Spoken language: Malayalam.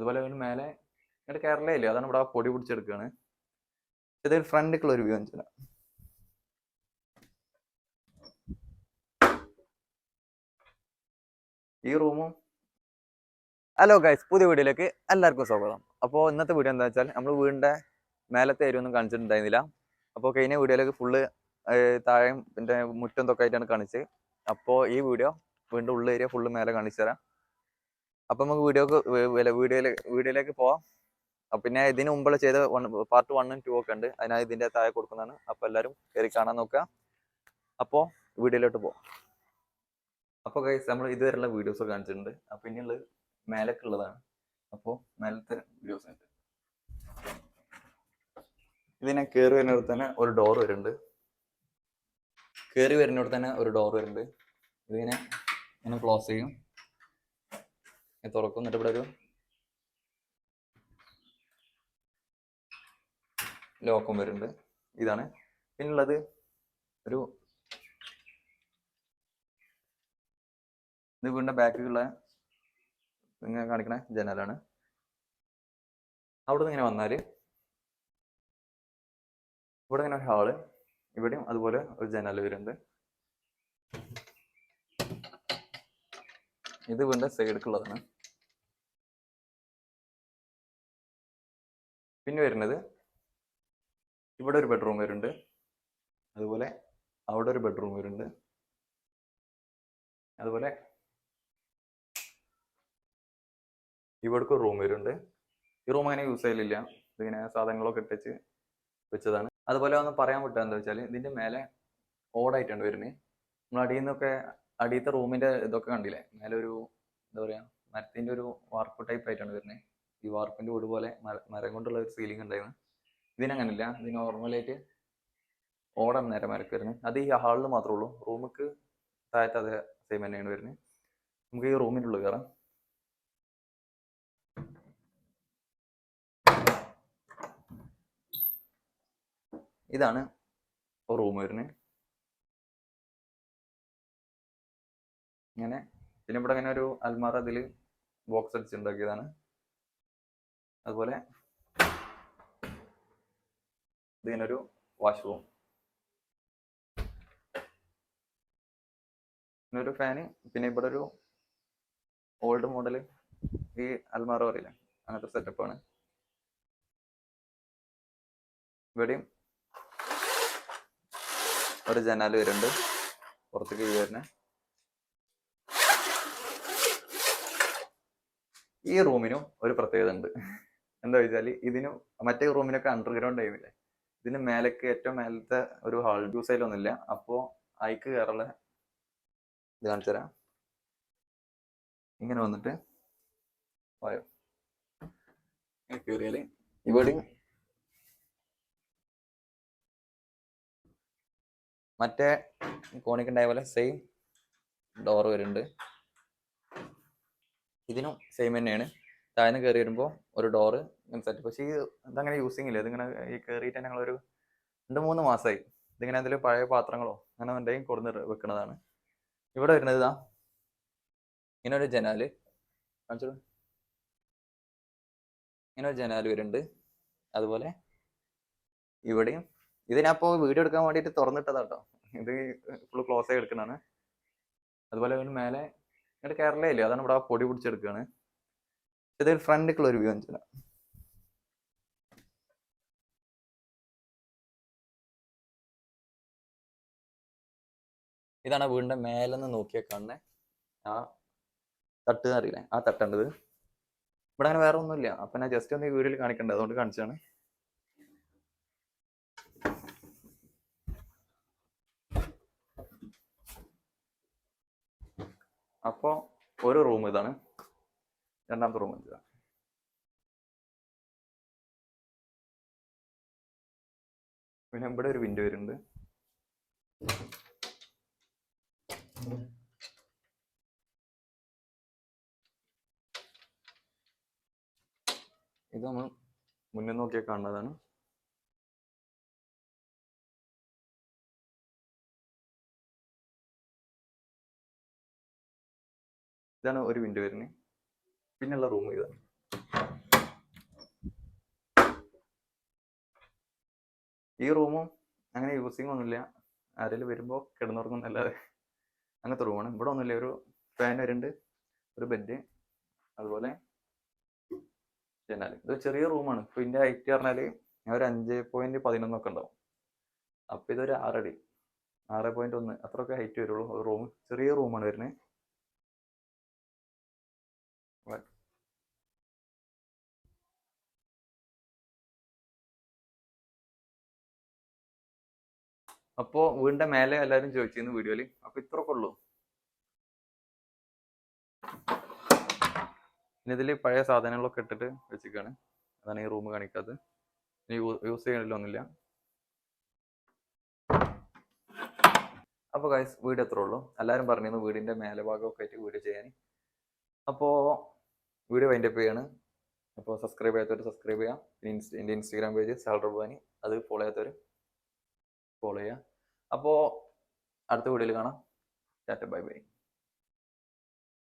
അതുപോലെ അതിന് മേലെ ഇങ്ങോട്ട് കേരളയില്ലേ? അതാണ് ഇവിടെ പൊടി പിടിച്ചെടുക്കുകയാണ് ഇത് ഫ്രണ്ടിക്കുള്ള ഒരു വ്യൂ വെച്ചാൽ ഈ റൂമും ഹലോ ഗൈസ് പുതിയ വീഡിയോയിലേക്ക് എല്ലാവർക്കും സ്വാഗതം. അപ്പോൾ ഇന്നത്തെ വീഡിയോ എന്താ വെച്ചാൽ നമ്മൾ വീടിന്റെ മേലത്തെ ഏരിയ ഒന്നും കാണിച്ചിട്ടുണ്ടായിരുന്നില്ല. അപ്പോൾ കഴിഞ്ഞ വീഡിയോയിലേക്ക് ഫുള്ള് താഴെയും പിന്നെ മുറ്റം തൊക്കെ ആയിട്ടാണ് കാണിച്ചത്. അപ്പോൾ ഈ വീഡിയോ വീണ്ടും ഉള്ള ഏരിയ ഫുള്ള് മേലെ കാണിച്ചു തരാം. അപ്പോൾ നമുക്ക് വീഡിയോക്ക് വീഡിയോയിലേക്ക് വീഡിയോയിലേക്ക് പോവാം. അപ്പൊ പിന്നെ ഇതിന് മുമ്പുള്ള ചെയ്ത പാർട്ട് വണ്ണും ടു ഒക്കെ ഉണ്ട്. അതിനായി ഇതിന്റെ താഴെ കൊടുക്കുന്നതാണ്. അപ്പോൾ എല്ലാവരും കയറി കാണാൻ നോക്കുക അപ്പോൾ വീഡിയോയിലോട്ട് പോവാം. അപ്പോൾ കൈസ് നമ്മൾ ഇതുവരെയുള്ള വീഡിയോസ് കാണിച്ചിട്ടുണ്ട്. അപ്പോൾ ഇനിയുള്ളത് മേലൊക്കെ ഉള്ളതാണ്. അപ്പോൾ മേലത്തെ വീഡിയോസ് ഇതിനെ കയറി വരുന്നിടത്ത് തന്നെ ഒരു ഡോർ വരുന്നുണ്ട്. കയറി വരുന്നിടത്ത് തന്നെ ഒരു ഡോർ വരുന്നുണ്ട്. ഇതിനെ ഇങ്ങനെ ക്ലോസ് ചെയ്യും. തുറക്കും. എന്നിട്ട് ഇവിടെ ഒരു ലോക്കം വരുന്നുണ്ട്. ഇതാണ്. പിന്നുള്ളത് ഒരു ഇത് വീടിന്റെ ബാക്കിലുള്ള ഇങ്ങനെ കാണിക്കണ ജനലാണ്. അവിടെ നിന്ന് ഇങ്ങനെ വന്നാൽ ഇവിടെ ഇങ്ങനെ ഒരു ഹാൾ ഇവിടെയും അതുപോലെ ഒരു ജനൽ വരുന്നുണ്ട്. ഇത് വീടിന്റെ സൈഡിലേക്കുള്ളതാണ് പിന്നെ വരുന്നത് ഇവിടെ ഒരു ബെഡ്റൂം വരുന്നുണ്ട്. അതുപോലെ അവിടെ ഒരു ബെഡ്റൂം വരുന്നുണ്ട്. അതുപോലെ ഇവിടേക്ക് ഒരു റൂം വരുന്നുണ്ട്. ഈ റൂം അങ്ങനെ യൂസ് ചെയ്യലില്ല. ഇതിങ്ങനെ സാധനങ്ങളൊക്കെ ഇട്ടിച്ച് വെച്ചതാണ്. അതുപോലെ ഒന്ന് പറയാൻ പറ്റുക എന്താ വെച്ചാൽ ഇതിന്റെ മേലെ ഓടായിട്ടാണ് വരുന്നത് നമ്മൾ അടിയിൽ നിന്നൊക്കെ അടിയത്തെ റൂമിന്റെ ഇതൊക്കെ കണ്ടില്ലേ? മേലെ ഒരു എന്താ പറയുക മരത്തിന്റെ ഒരു വാർപ്പ് ടൈപ്പ് ആയിട്ടാണ് വരുന്നത് ഈ വാർപ്പിന്റെ വീട് പോലെ മര- കൊണ്ടുള്ള ഒരു സീലിംഗ് ഉണ്ടായിരുന്നു. ഇതിനങ്ങനല്ല ഇത് നോർമലായിട്ട് ഓടാൻ നേരെ മരക്ക് വരുന്നത്. അത് ഈ ഹാളിൽ മാത്രമേ ഉള്ളൂ. റൂമിക്ക് താഴത്തെ അതേ സെയിം തന്നെയാണ് വരുന്നത്. നമുക്ക് ഈ റൂമിന്റെ ഉള്ളിൽ കയറാം ഇതാണ് റൂം വരുന്നത്. ഇങ്ങനെ പിന്നെ ഇവിടെ ഇങ്ങനെ ഒരു അൽമാറ അതിൽ ബോക്സ് അടിച്ചുണ്ടാക്കിയതാണ് അതുപോലെ ഇതിനൊരു വാഷ്റൂം പിന്നെ ഒരു ഫാന് പിന്നെ ഇവിടെ ഒരു ഓൾഡ് മോഡൽ ഈ അൽമാറ പറയില്ല? അങ്ങനത്തെ സെറ്റപ്പാണ് ഇവിടെയും ഒരു ജനാല് വരുന്നുണ്ട്. പുറത്തേക്ക് വ്യൂ ഈ റൂമിനും ഒരു പ്രത്യേകത ഉണ്ട്. എന്താ വെച്ചാൽ ഇതിന് മറ്റേ റൂമിനൊക്കെ അണ്ടർഗ്രൗണ്ട് ആയില്ലേ ഇതിന് മേലേക്ക് ഏറ്റവും മേലത്തെ ഒരു ഹാൾ യൂസ് ആയാലൊന്നുമില്ല അപ്പോൾ അയക്ക് കയറുള്ള ഇത് കാണിച്ചു തരാം. ഇങ്ങനെ വന്നിട്ട് പോയോ? കയറിയാൽ ഇവിടെ മറ്റേ കോണിക്കുണ്ടായ പോലെ സെയിം ഡോർ വരുന്നുണ്ട്. ഇതിനും സെയിം തന്നെയാണ്. താഴ്ന്ന് കയറി വരുമ്പോൾ ഒരു ഡോറ് സെറ്റ് പക്ഷേ ഈ ഇതങ്ങനെ യൂസിങ് ഇല്ല. ഇതിങ്ങനെ ഈ കയറിയിട്ട് ഞങ്ങളൊരു രണ്ട് മൂന്ന് മാസമായി ഇതിങ്ങനെ എന്തെങ്കിലും പഴയ പാത്രങ്ങളോ അങ്ങനെ എന്തെങ്കിലും കൊടുന്ന് വെക്കുന്നതാണ്. ഇവിടെ വരുന്നത് ഇതാ. ഇങ്ങനെ ഒരു ജനാല്. കാണിച്ചോളൂ. ഇങ്ങനെ ഒരു ജനാല് വരുന്നുണ്ട്. അതുപോലെ ഇവിടെയും. ഇത് ഞാൻ ഇപ്പോൾ വീഡിയോ എടുക്കാൻ വേണ്ടിയിട്ട് തുറന്നിട്ടതാ കേട്ടോ ഇത് ഫുള്ള് ക്ലോസ് ആയി എടുക്കുന്നതാണ്. അതുപോലെ മേലെ ഇങ്ങോട്ട് കേരളയില്ലേ അതാണ് ഇവിടെ പൊടി പിടിച്ചെടുക്കുകയാണ് ഇതിൽ ഫ്രണ്ടിക്കുള്ള ഒരു വ്യൂ വെച്ചാൽ ഇതാണ് വീടിന്റെ മേലെ നിന്ന് നോക്കിയാൽ ആ തട്ട് അറിയില്ലേ? ആ തട്ടേണ്ടത് ഇവിടെ അങ്ങനെ വേറെ ഒന്നുമില്ല. അപ്പൊ ഞാൻ ജസ്റ്റ് ഒന്ന് ഈ വീഡിയോയിൽ കാണിക്കണ്ടത് അതുകൊണ്ട് കാണിച്ചാണ് അപ്പോൾ ഒരു റൂം ഇതാണ്. രണ്ടാമത്തെ റൂം ഇതാണ് പിന്നെ ഇവിടെ ഒരു വിൻഡോ വരുന്നുണ്ട്. ഇത് നമ്മൾ മുന്നേ നോക്കിയാൽ കാണുന്നതാണ്. ഇതാണ് ഒരു വിൻഡോ വരുന്നത് പിന്നെയുള്ള റൂം ഇതാണ് ഈ റൂമും അങ്ങനെ യൂസിങ് ഒന്നുമില്ല. ആരെങ്കിലും വരുമ്പോൾ കിടന്നുറങ്ങുന്നല്ലാതെ അങ്ങനത്തെ റൂമാണ് ഇവിടെ ഒന്നുമില്ല. ഒരു ഫാൻ വരുന്നുണ്ട്. ഒരു ബെഡ് അതുപോലെ ജനാൽ. ഇത് ചെറിയ റൂമാണ് ഇപ്പോൾ ഇതിന്റെ ഹൈറ്റ് പറഞ്ഞാൽ ഞാൻ ഒരു അഞ്ച് പോയിന്റ് പതിനൊന്നൊക്കെ ഉണ്ടാവും. അപ്പോൾ ഇതൊരു ആറടി. ആറ് പോയിന്റ് ഒന്ന്. അത്രയൊക്കെ ഹൈറ്റ് വരുള്ളൂ. റൂം ചെറിയ റൂമാണ് വരുന്നത്. അപ്പോൾ വീണ്ട മേലെ എല്ലാവരും ചോദിച്ചിരുന്നു വീഡിയോയിൽ അപ്പോൾ ഇത്രയൊക്കെ ഉള്ളൂ. ഇനി ഇതിൽ പഴയ സാധനങ്ങളൊക്കെ ഇട്ടിട്ട് വെച്ചിരിക്കാണ്. അതാണ് ഈ റൂം കാണിക്കാത്തത്. ഇനി യൂസ് ചെയ്യണില്ലൊന്നുമില്ല അപ്പോൾ ഗൈസ് വീട് എത്ര ഉള്ളൂ? എല്ലാവരും പറഞ്ഞിരുന്നു വീടിന്റെ മേലെ ഭാഗമൊക്കെ ആയിട്ട് വീട് ചെയ്യാൻ. അപ്പോൾ വീഡിയോ വൈൻഡപ്പ് ചെയ്യാണ്. അപ്പോൾ സബ്സ്ക്രൈബ് ചെയ്യാത്തവർ സബ്സ്ക്രൈബ് ചെയ്യാം എന്റെ ഇൻസ്റ്റാഗ്രാം പേജ് സാലറി ബാനി അത് ഫോളോ ചെയ്യാത്തവർ ഫോളോ ചെയ്യുക. അപ്പോൾ അടുത്ത വീഡിയോയിൽ കാണാം. Tata bye bye.